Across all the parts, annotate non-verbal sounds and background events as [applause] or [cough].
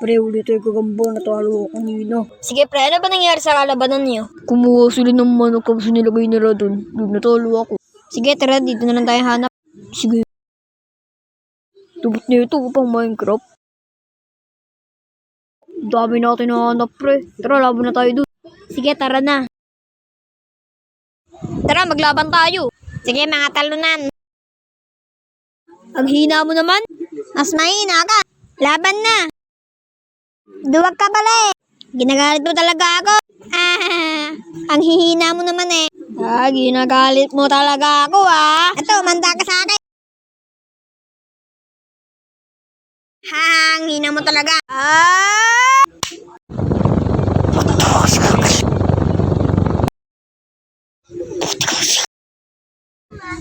Pre, ulit ay gagambo. Natalo ako kanina. Sige pre, ano ba nangyari sa kalabanan niyo? Kumuha sila ng manok tapos nilagay nila. Doon natalo ako. Sige tara, dito na lang tayo hanap. Sige. Tubot na ito upang Minecraft. Dami natin nahanap, pre. Tara, laban na tayo dun. Sige, tara na. Tara, maglaban tayo. Sige, mga talunan. Ang hina mo naman. Mas mahina ka. Laban na. Duwag ka pala eh. Ginagalit mo talaga ako. Ah, ang hihina mo naman eh. Ah, ginagalit mo talaga ako, ah. Ito, manda ka sa akin. Ha, ang hina mo talaga. Ah!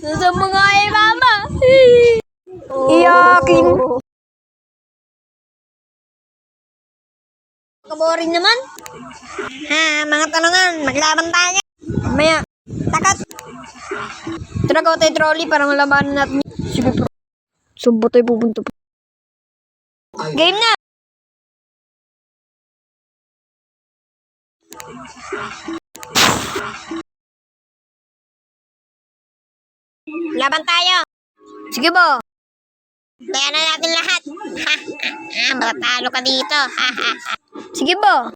Sa mga ay mama. Iyakin. Kaboring naman. Ha, mga talunan, maglaban tayo. Maya, Takat. tara ko tayo trolley para malabanan natin. Sige, bro. Ba tayo pupunta? Game na. Laban tayo. Sige ba? Kaya na natin lahat. [laughs] Ha, ha, ha, matatalo ka dito. Sige ba?